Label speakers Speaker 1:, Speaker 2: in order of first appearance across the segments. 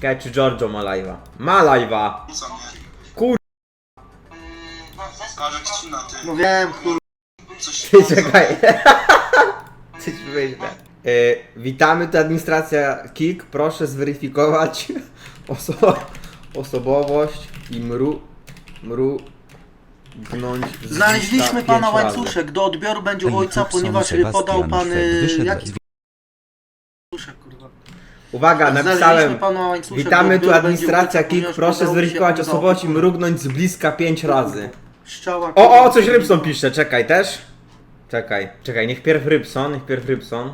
Speaker 1: Ciekawe czy Giorgio ma live'a. Ma live'a!
Speaker 2: Co?
Speaker 1: Kur-
Speaker 2: Każę ci na ty.
Speaker 3: No wiem, kur...
Speaker 2: Coś
Speaker 1: Ty czekaj. Coś myślę. E, witamy, to administracja KIK. Proszę zweryfikować oso osobowość i mru... mru... gnąć z
Speaker 3: Znaleźliśmy
Speaker 1: lista
Speaker 3: pana
Speaker 1: pięć razy.
Speaker 3: łańcuszek. Do odbioru będzie u ojca, ponieważ y, podał pan... y,
Speaker 4: Szwed wyszedł
Speaker 3: Jaki łańcuszek,
Speaker 1: Uwaga,
Speaker 3: Znaleźliśmy
Speaker 1: napisałem.
Speaker 3: pana łańcuszek.
Speaker 1: Witamy
Speaker 3: do
Speaker 1: tu
Speaker 3: będzie
Speaker 1: administracja
Speaker 3: ojca,
Speaker 1: KIK.
Speaker 3: ponieważ
Speaker 1: Proszę zweryfikować
Speaker 3: się pan za
Speaker 1: osobowość i mrugnąć z bliska pięć razy.
Speaker 3: Szczała,
Speaker 1: O, o, coś Rybson pisze, czekaj też. Czekaj, czekaj, niech pierw Rybson, niech pierw Rybson.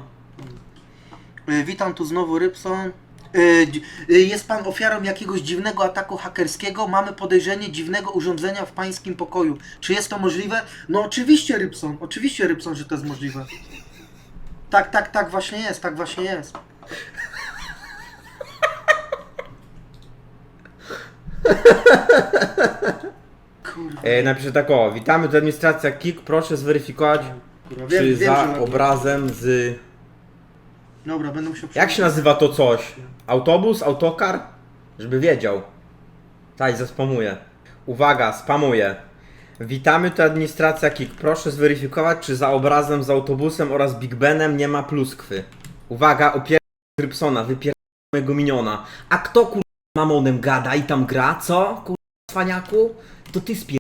Speaker 3: Y, Witam tu znowu Rybson. Y, dzi- y, Jest pan ofiarą jakiegoś dziwnego ataku hakerskiego. Mamy podejrzenie dziwnego urządzenia w pańskim pokoju. Czy jest to możliwe? No oczywiście Rybson, oczywiście Rybson, że to jest możliwe. Tak, tak, tak właśnie jest, tak właśnie jest. Kurwa,
Speaker 1: E, napiszę tak o, witamy tu administracja KIK, proszę zweryfikować
Speaker 3: kurwa,
Speaker 1: czy
Speaker 3: wiem,
Speaker 1: za obrazem z...
Speaker 3: Dobra, będę musiał...
Speaker 1: Jak się nazywa to coś? Autobus? Autokar? Żeby wiedział. Tak, zaspamuję. Uwaga, spamuję. Witamy tu administracja KIK, proszę zweryfikować czy za obrazem z autobusem oraz Big Benem nie ma pluskwy. Uwaga, opier... Rybsona, wypier... mojego miniona. A kto kur... mamonem gada i tam gra, co? Kur... cwaniaku? To ty spier...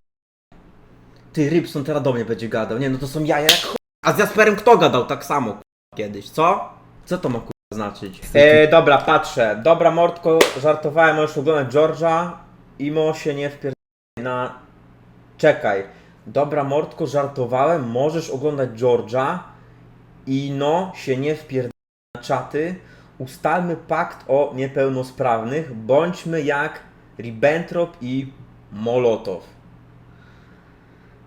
Speaker 1: Ty, Rybson teraz do mnie będzie gadał. Nie, no to są jaja jak ch... A z Jasperem kto gadał tak samo kur... kiedyś, co? Co to ma kur... znaczyć? E, dobra, patrzę. Dobra, Mordko, żartowałem, możesz oglądać George'a. Imo się nie wpier... na... Czekaj. Dobra, Mordko, żartowałem, możesz oglądać George'a. Ino się nie wpier... na czaty. Ustalmy pakt o niepełnosprawnych. Bądźmy jak Ribbentrop i Molotow.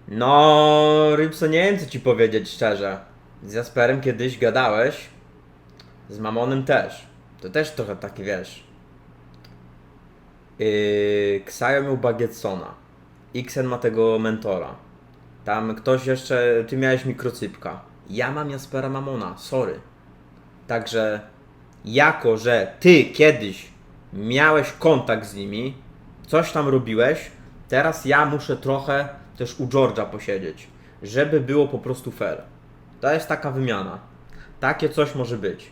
Speaker 1: No, Rybson, nie wiem co ci powiedzieć szczerze. Z Jasperem kiedyś gadałeś. Z Mamonem też. To też trochę taki wiesz. Yy, miał Bagetsona. Xen ma tego mentora. Tam ktoś jeszcze. Ty miałeś mikrocypka. Ja mam Jaspera Mamona, sorry. Także jako, że ty kiedyś miałeś kontakt z nimi, coś tam robiłeś, teraz ja muszę trochę też u George'a posiedzieć, żeby było po prostu fair. To jest taka wymiana. Takie coś może być.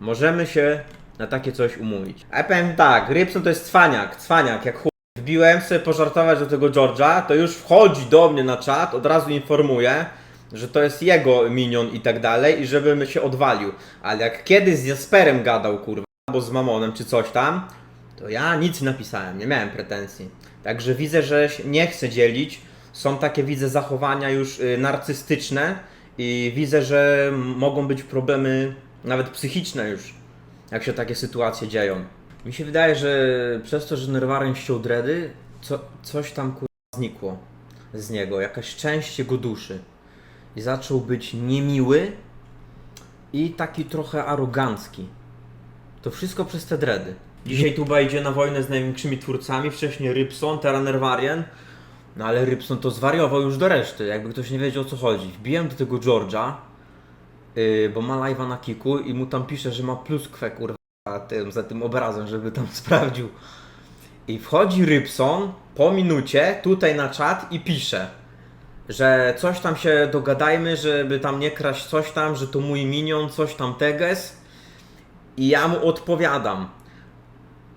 Speaker 1: Możemy się na takie coś umówić. A ja powiem tak, Rybson to jest cwaniak, cwaniak, jak chuj. Wbiłem sobie pożartować do tego George'a, to już wchodzi do mnie na czat, od razu informuje, że to jest jego minion i tak dalej i żebym się odwalił. Ale jak kiedyś z Jasperem gadał, kurwa, albo z Mamonem czy coś tam, to ja nic nie napisałem, nie miałem pretensji. Także widzę, że się nie chcę dzielić. Są takie, widzę, zachowania już y, narcystyczne i widzę, że mogą być problemy nawet psychiczne już, jak się takie sytuacje dzieją. Mi się wydaje, że przez to, że Nerwaren ściął dredy, co, coś tam kurwa znikło z niego, jakaś część jego duszy. Zaczął być niemiły i taki trochę arogancki. To wszystko przez te dredy. Dzisiaj Tuba idzie na wojnę z największymi twórcami, wcześniej Rybson, teraz. No ale Rybson to zwariował już do reszty, jakby ktoś nie wiedział o co chodzi. Wbiłem do tego George'a, yy, bo ma live'a na kiku i mu tam pisze, że ma pluskwę kurwa tym, za tym obrazem, żeby tam sprawdził. I wchodzi Rybson po minucie tutaj na czat i pisze, że coś tam się dogadajmy, żeby tam nie kraść coś tam, że to mój minion, coś tam teges. I ja mu odpowiadam,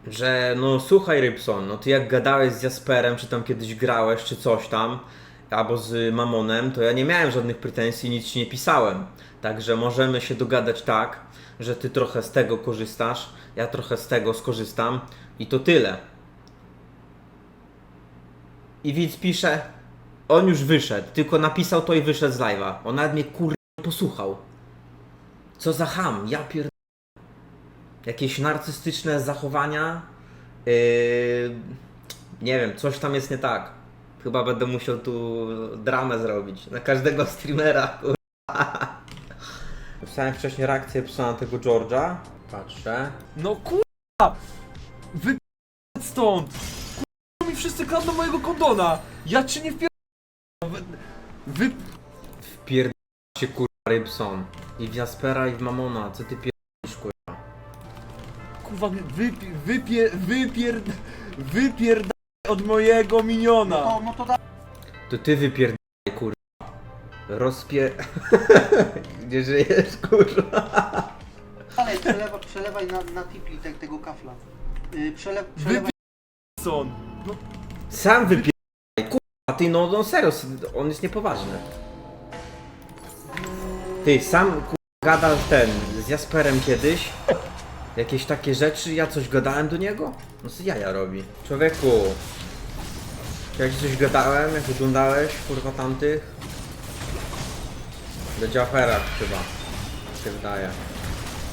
Speaker 1: że no słuchaj Rybson, no ty jak gadałeś z Jasperem, czy tam kiedyś grałeś, czy coś tam, albo z Mamonem, to ja nie miałem żadnych pretensji, nic ci nie pisałem. Także możemy się dogadać tak, że ty trochę z tego korzystasz, ja trochę z tego skorzystam i to tyle. I widz pisze, on już wyszedł, tylko napisał to i wyszedł z live'a. On nawet mnie kur... posłuchał. Co za ham, ja pier... Jakieś narcystyczne zachowania. Yy... Nie wiem, coś tam jest nie tak. Chyba będę musiał tu dramę zrobić. Na każdego streamera, kur... Dostałem wcześniej reakcję psa na tego George'a. Patrzę.
Speaker 5: No kurwa! Wy stąd! Kurwa mi wszyscy kradną mojego kondona! Ja czy nie wpier... Wy... Wy...
Speaker 1: Wpierd... się kurwa Rybson. I w Jaspera i w Mamona. Co ty pierdolisz kurwa?
Speaker 5: kurwa, wypi, wypier, wypier, wypierdaj od mojego miniona.
Speaker 3: No, no to da...
Speaker 1: To ty wypierdaj, kurwa. Rozpie... Gdzie żyjesz, kurwa?
Speaker 3: dalej, przelewa, przelewaj na, na tipi te, tego kafla. Yy, przelew, przelewaj...
Speaker 5: Wypierson. No,
Speaker 1: Sam kurwa. Ty, no, no serio, on jest niepoważny. Ty, sam, gadał ten, z Jasperem kiedyś. Jakieś takie rzeczy, ja coś gadałem do niego? No co jaja robi? Człowieku. Czy ja ci coś gadałem, jak oglądałeś, kurwa, tamtych? Do Dziafera chyba, się wydaje.